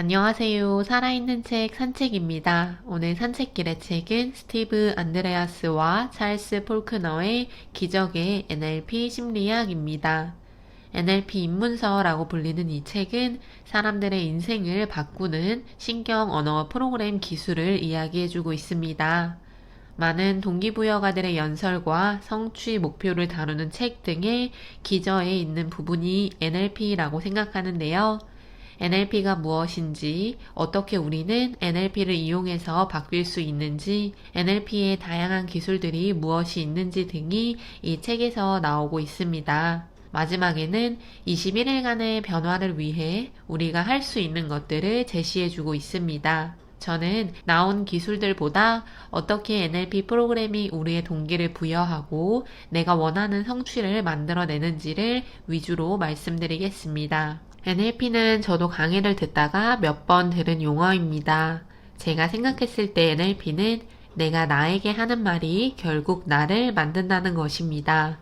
안녕하세요. 살아있는 책 산책입니다. 오늘 산책길의 책은 스티브 안드레아스와 찰스 폴크너의 기적의 NLP 심리학입니다. NLP 입문서라고 불리는 이 책은 사람들의 인생을 바꾸는 신경 언어 프로그램 기술을 이야기해주고 있습니다. 많은 동기부여가들의 연설과 성취 목표를 다루는 책 등의 기저에 있는 부분이 NLP라고 생각하는데요. NLP가 무엇인지, 어떻게 우리는 NLP를 이용해서 바뀔 수 있는지, NLP의 다양한 기술들이 무엇이 있는지 등이 이 책에서 나오고 있습니다. 마지막에는 21일간의 변화를 위해 우리가 할 수 있는 것들을 제시해주고 있습니다. 저는 나온 기술들보다 어떻게 NLP 프로그램이 우리의 동기를 부여하고 내가 원하는 성취를 만들어내는지를 위주로 말씀드리겠습니다. NLP는 저도 강의를 듣다가 몇 번 들은 용어입니다. 제가 생각했을 때 NLP는 내가 나에게 하는 말이 결국 나를 만든다는 것입니다.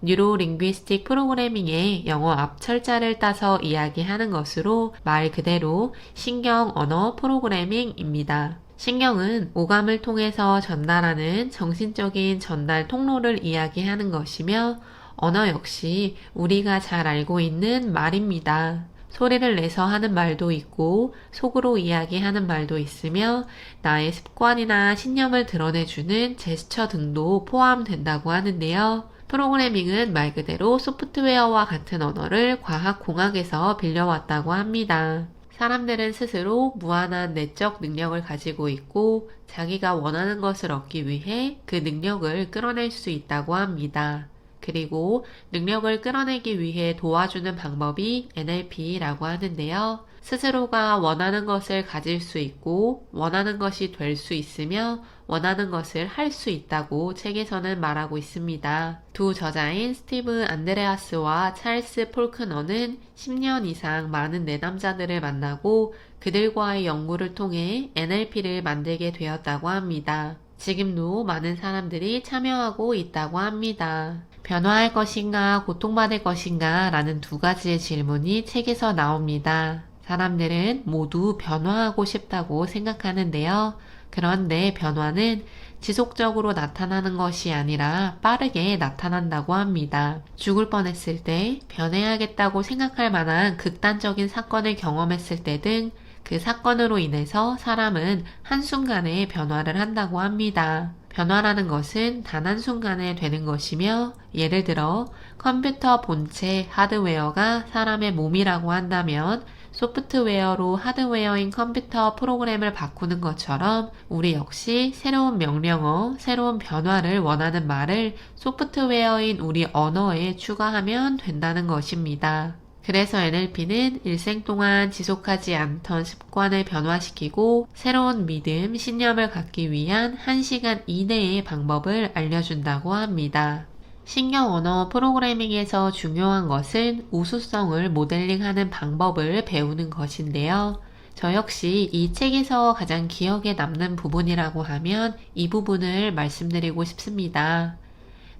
뉴로 링귀스틱 프로그래밍의 영어 앞철자를 따서 이야기하는 것으로 말 그대로 신경 언어 프로그래밍입니다. 신경은 오감을 통해서 전달하는 정신적인 전달 통로를 이야기하는 것이며 언어 역시 우리가 잘 알고 있는 말입니다. 소리를 내서 하는 말도 있고 속으로 이야기하는 말도 있으며 나의 습관이나 신념을 드러내주는 제스처 등도 포함된다고 하는데요. 프로그래밍은 말 그대로 소프트웨어와 같은 언어를 과학공학에서 빌려왔다고 합니다. 사람들은 스스로 무한한 내적 능력을 가지고 있고 자기가 원하는 것을 얻기 위해 그 능력을 끌어낼 수 있다고 합니다. 그리고 능력을 끌어내기 위해 도와주는 방법이 NLP라고 하는데요. 스스로가 원하는 것을 가질 수 있고 원하는 것이 될 수 있으며 원하는 것을 할 수 있다고 책에서는 말하고 있습니다. 두 저자인 스티브 안드레아스와 찰스 폴크너는 10년 이상 많은 내남자들을 만나고 그들과의 연구를 통해 NLP를 만들게 되었다고 합니다. 지금도 많은 사람들이 참여하고 있다고 합니다. 변화할 것인가, 고통받을 것인가 라는 두 가지의 질문이 책에서 나옵니다. 사람들은 모두 변화하고 싶다고 생각하는데요. 그런데 변화는 지속적으로 나타나는 것이 아니라 빠르게 나타난다고 합니다. 죽을 뻔했을 때, 변해야겠다고 생각할 만한 극단적인 사건을 경험했을 때 등 그 사건으로 인해서 사람은 한순간에 변화를 한다고 합니다. 변화라는 것은 단 한순간에 되는 것이며 예를 들어 컴퓨터 본체 하드웨어가 사람의 몸이라고 한다면 소프트웨어로 하드웨어인 컴퓨터 프로그램을 바꾸는 것처럼 우리 역시 새로운 명령어, 새로운 변화를 원하는 말을 소프트웨어인 우리 언어에 추가하면 된다는 것입니다. 그래서 NLP는 일생 동안 지속하지 않던 습관을 변화시키고 새로운 믿음, 신념을 갖기 위한 1시간 이내의 방법을 알려준다고 합니다. 신경 언어 프로그래밍에서 중요한 것은 우수성을 모델링하는 방법을 배우는 것인데요. 저 역시 이 책에서 가장 기억에 남는 부분이라고 하면 이 부분을 말씀드리고 싶습니다.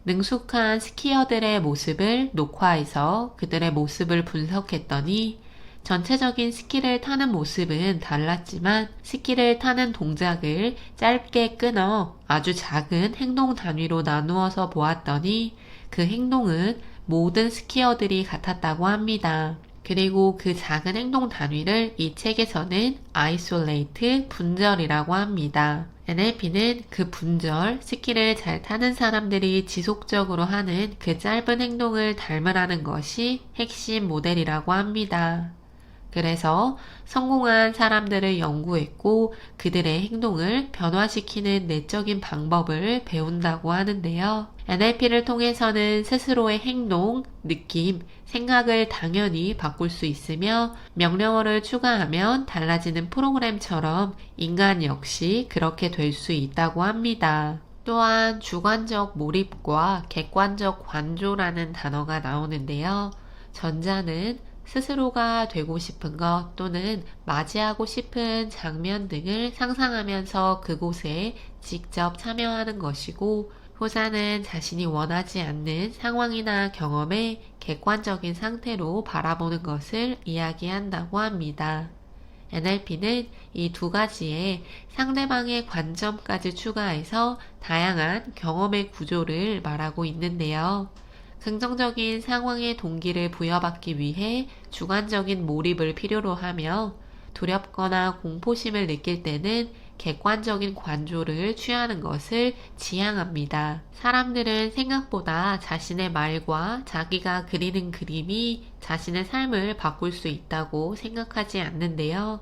능숙한 스키어들의 모습을 녹화해서 그들의 모습을 분석했더니 전체적인 스키를 타는 모습은 달랐지만 스키를 타는 동작을 짧게 끊어 아주 작은 행동 단위로 나누어서 보았더니 그 행동은 모든 스키어들이 같았다고 합니다. 그리고 그 작은 행동 단위를 이 책에서는 isolate 분절이라고 합니다. NLP는 그 분절, 스키를 잘 타는 사람들이 지속적으로 하는 그 짧은 행동을 닮으라는 것이 핵심 모델이라고 합니다. 그래서 성공한 사람들을 연구했고 그들의 행동을 변화시키는 내적인 방법을 배운다고 하는데요. NLP를 통해서는 스스로의 행동, 느낌, 생각을 당연히 바꿀 수 있으며 명령어를 추가하면 달라지는 프로그램처럼 인간 역시 그렇게 될 수 있다고 합니다. 또한 주관적 몰입과 객관적 관조라는 단어가 나오는데요. 전자는 스스로가 되고 싶은 것 또는 맞이하고 싶은 장면 등을 상상하면서 그곳에 직접 참여하는 것이고 후자는 자신이 원하지 않는 상황이나 경험에 객관적인 상태로 바라보는 것을 이야기한다고 합니다. NLP는 이 두 가지에 상대방의 관점까지 추가해서 다양한 경험의 구조를 말하고 있는데요. 긍정적인 상황의 동기를 부여받기 위해 주관적인 몰입을 필요로 하며 두렵거나 공포심을 느낄 때는 객관적인 관조를 취하는 것을 지향합니다. 사람들은 생각보다 자신의 말과 자기가 그리는 그림이 자신의 삶을 바꿀 수 있다고 생각하지 않는데요.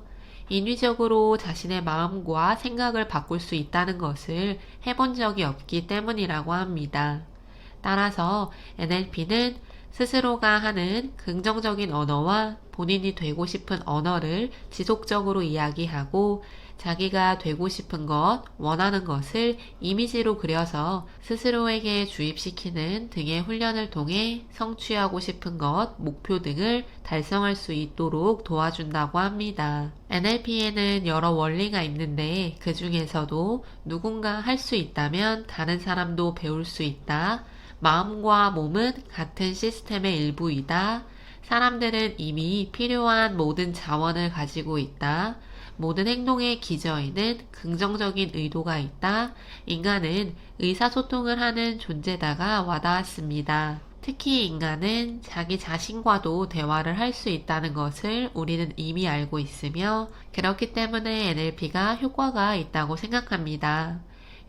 인위적으로 자신의 마음과 생각을 바꿀 수 있다는 것을 해본 적이 없기 때문이라고 합니다. 따라서 NLP는 스스로가 하는 긍정적인 언어와 본인이 되고 싶은 언어를 지속적으로 이야기하고 자기가 되고 싶은 것, 원하는 것을 이미지로 그려서 스스로에게 주입시키는 등의 훈련을 통해 성취하고 싶은 것, 목표 등을 달성할 수 있도록 도와준다고 합니다. NLP에는 여러 원리가 있는데 그 중에서도 누군가 할 수 있다면 다른 사람도 배울 수 있다. 마음과 몸은 같은 시스템의 일부이다. 사람들은 이미 필요한 모든 자원을 가지고 있다. 모든 행동의 기저에는 긍정적인 의도가 있다. 인간은 의사소통을 하는 존재다가 와닿았습니다. 특히 인간은 자기 자신과도 대화를 할 수 있다는 것을 우리는 이미 알고 있으며 그렇기 때문에 NLP가 효과가 있다고 생각합니다.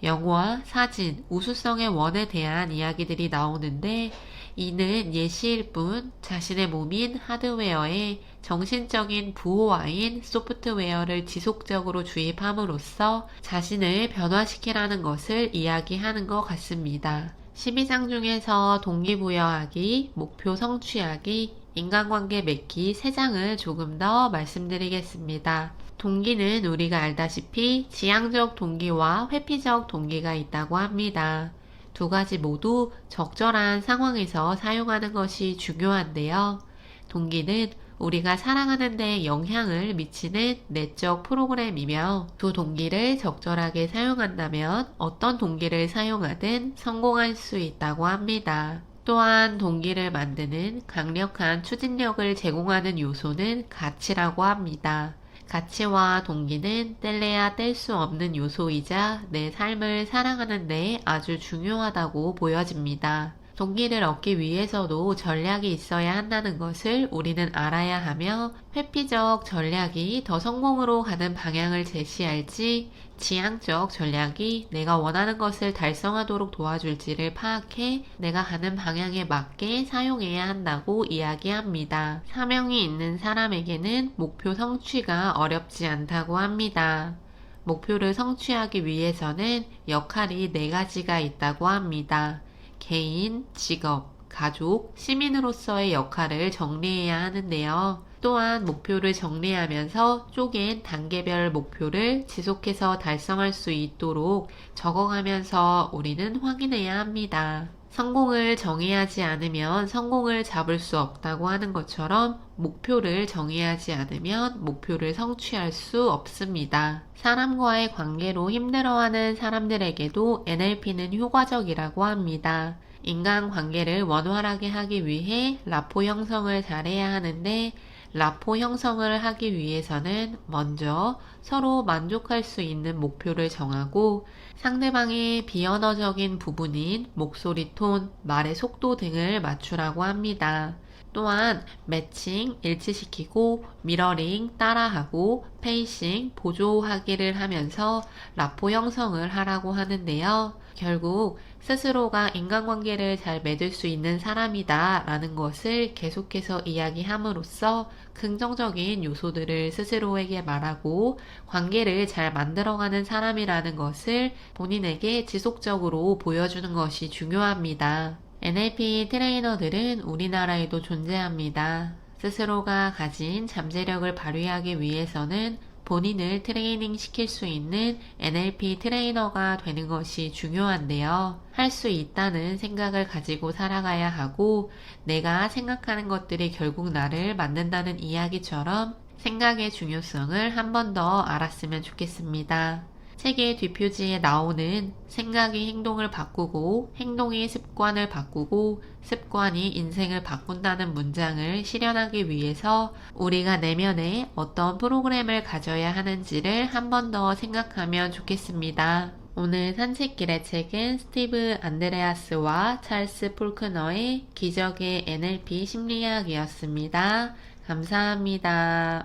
영화, 사진, 우수성의 원에 대한 이야기들이 나오는데 이는 예시일 뿐 자신의 몸인 하드웨어에 정신적인 부호화인 소프트웨어를 지속적으로 주입함으로써 자신을 변화시키라는 것을 이야기하는 것 같습니다. 12장 중에서 동기부여하기, 목표 성취하기, 인간관계 맺기 3장을 조금 더 말씀드리겠습니다. 동기는 우리가 알다시피 지향적 동기와 회피적 동기가 있다고 합니다. 두 가지 모두 적절한 상황에서 사용하는 것이 중요한데요. 동기는 우리가 살아가는 데 영향을 미치는 내적 프로그램이며 두 동기를 적절하게 사용한다면 어떤 동기를 사용하든 성공할 수 있다고 합니다. 또한 동기를 만드는 강력한 추진력을 제공하는 요소는 가치라고 합니다. 가치와 동기는 뗄래야 뗄 수 없는 요소이자 내 삶을 살아가는데 아주 중요하다고 보여집니다. 동기를 얻기 위해서도 전략이 있어야 한다는 것을 우리는 알아야 하며 회피적 전략이 더 성공으로 가는 방향을 제시할지 지향적 전략이 내가 원하는 것을 달성하도록 도와줄지를 파악해 내가 가는 방향에 맞게 사용해야 한다고 이야기합니다. 사명이 있는 사람에게는 목표 성취가 어렵지 않다고 합니다. 목표를 성취하기 위해서는 역할이 네 가지가 있다고 합니다. 개인, 직업, 가족, 시민으로서의 역할을 정리해야 하는데요. 또한 목표를 정리하면서 쪼갠 단계별 목표를 지속해서 달성할 수 있도록 적어가면서 우리는 확인해야 합니다. 성공을 정의하지 않으면 성공을 잡을 수 없다고 하는 것처럼 목표를 정의하지 않으면 목표를 성취할 수 없습니다. 사람과의 관계로 힘들어하는 사람들에게도 NLP는 효과적이라고 합니다. 인간 관계를 원활하게 하기 위해 라포 형성을 잘해야 하는데 라포 형성을 하기 위해서는 먼저 서로 만족할 수 있는 목표를 정하고 상대방의 비언어적인 부분인 목소리 톤, 말의 속도 등을 맞추라고 합니다. 또한 매칭, 일치시키고 미러링, 따라하고 페이싱, 보조하기를 하면서 라포 형성을 하라고 하는데요. 결국 스스로가 인간관계를 잘 맺을 수 있는 사람이다 라는 것을 계속해서 이야기함으로써 긍정적인 요소들을 스스로에게 말하고 관계를 잘 만들어가는 사람이라는 것을 본인에게 지속적으로 보여주는 것이 중요합니다. NLP 트레이너들은 우리나라에도 존재합니다. 스스로가 가진 잠재력을 발휘하기 위해서는 본인을 트레이닝 시킬 수 있는 NLP 트레이너가 되는 것이 중요한데요. 할 수 있다는 생각을 가지고 살아가야 하고 내가 생각하는 것들이 결국 나를 만든다는 이야기처럼 생각의 중요성을 한 번 더 알았으면 좋겠습니다. 책의 뒷표지에 나오는 생각이 행동을 바꾸고 행동이 습관을 바꾸고 습관이 인생을 바꾼다는 문장을 실현하기 위해서 우리가 내면에 어떤 프로그램을 가져야 하는지를 한 번 더 생각하면 좋겠습니다. 오늘 산책길의 책은 스티브 안드레아스와 찰스 폴크너의 기적의 NLP 심리학이었습니다. 감사합니다.